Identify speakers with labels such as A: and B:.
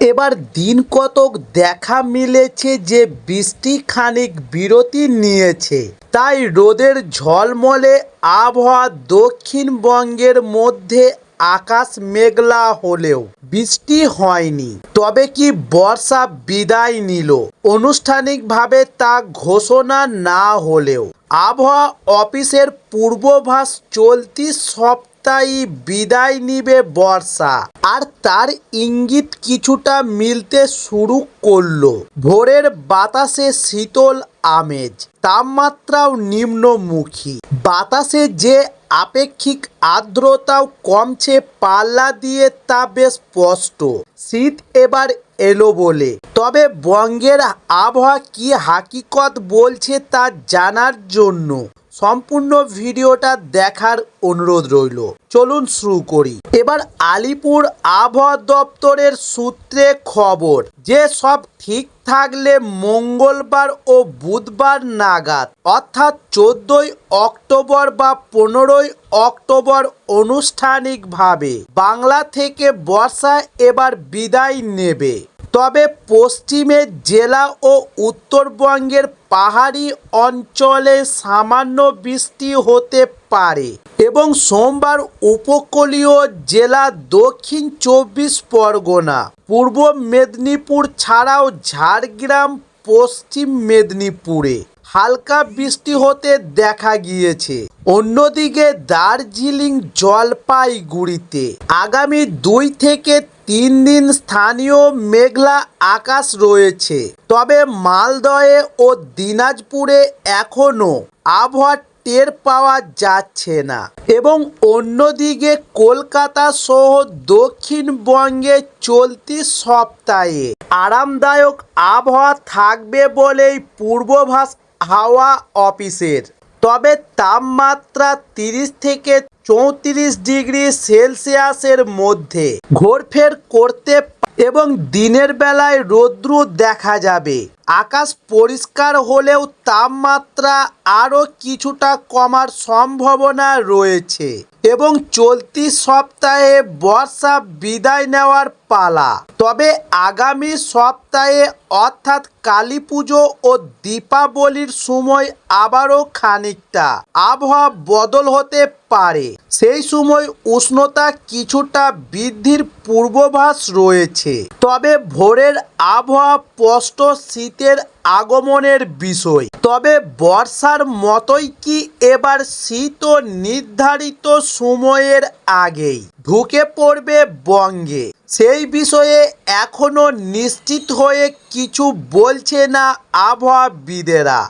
A: এবার দিন কতক দেখা মিলেছে যে বৃষ্টি খানিক বিরতি নিয়েছে। তাই রোদের ঝলমলে আবহাওয়া দক্ষিণবঙ্গের মধ্যে আকাশ মেঘলা হলেও বৃষ্টি হয়নি। তবে কি বর্ষা বিদায় নিল? আনুষ্ঠানিকভাবে তা ঘোষণা না হলেও আবহাওয়া অফিসের পূর্বাভাস চলতি সপ্তাহে বিদায় নিবে বর্ষা। আর তার ইঙ্গিত কিছুটা মিলতে শুরু করল। ভোরের বাতাসে শীতল আমেজ, তাপমাত্রাও নিম্নমুখী। বাতাসে যে আপেক্ষিক আর্দ্রতাও কমছে পাল্লা দিয়ে তা বেশ স্পষ্ট। শীত এবার এলো বলে। তবে বঙ্গের আবহাওয়া কি হাকিকত বলছে তা জানার জন্য সম্পূর্ণ ভিডিওটা দেখার অনুরোধ রইল। চলুন শুরু করি। এবার আলিপুর আবহাওয়া দপ্তরের সূত্রে খবর, যে সব ঠিক থাকলে মঙ্গলবার ও বুধবার নাগাদ, অর্থাৎ চোদ্দই অক্টোবর বা পনেরোই অক্টোবর আনুষ্ঠানিকভাবে বাংলা থেকে বর্ষা এবার বিদায় নেবে। তবে পশ্চিমের জেলা ও উত্তরবঙ্গের পাহাড়ি অঞ্চলে সামান্য বৃষ্টি হতে পারে এবং সোমবার উপকূলীয় জেলা দক্ষিণ চব্বিশ পরগনা, পূর্ব মেদিনীপুর ছাড়াও ঝাড়গ্রাম, পশ্চিম মেদিনীপুরে হালকা বৃষ্টি হতে দেখা গিয়েছে। অন্যদিকে দার্জিলিং জলপাইগুড়িতে আগামী দুই থেকে তিন দিন স্থানীয় মেঘলা আকাশ রয়েছে। তবে মালদহে ও দিনাজপুরে এখনও আবহাওয়া টের পাওয়া যাচ্ছে না এবং অন্যদিকে কলকাতা সহ দক্ষিণবঙ্গে চলতি সপ্তাহে আরামদায়ক আবহাওয়া থাকবে বলেই পূর্বাভাস হাওয়া অফিসের। তবে তাপমাত্রা তিরিশ থেকে চৌত্রিশ ডিগ্রি সেলসিয়াসের মধ্যে ঘোরফের করতে এবং দিনের বেলায় রৌদ্র দেখা যাবে। আকাশ পরিষ্কার হলেও তাপমাত্রা আরও কিছুটা কমার সম্ভাবনা রয়েছে এবং চলতি সপ্তাহে বর্ষা বিদায় নেওয়ার পালা। তবে আগামী সপ্তাহে অর্থাৎ কালী পুজো ও দীপাবলির সময় আবারও খানিকটা আবহাওয়া বদল হতে পারে। সেই সময় উষ্ণতা কিছুটা বৃদ্ধির পূর্বাভাস রয়েছে। তবে ভোরের আবহাওয়া স্পষ্ট শীতের আগমনের বিষয়। তবে বর্ষার মতোই কি এবার শীত নির্ধারিত সময়ের আগেই ঢুকে পড়বে বঙ্গে? সেই বিষয়ে এখনও নিশ্চিত হয়ে কিছু বলছে না আবহাওয়াবিদেরা।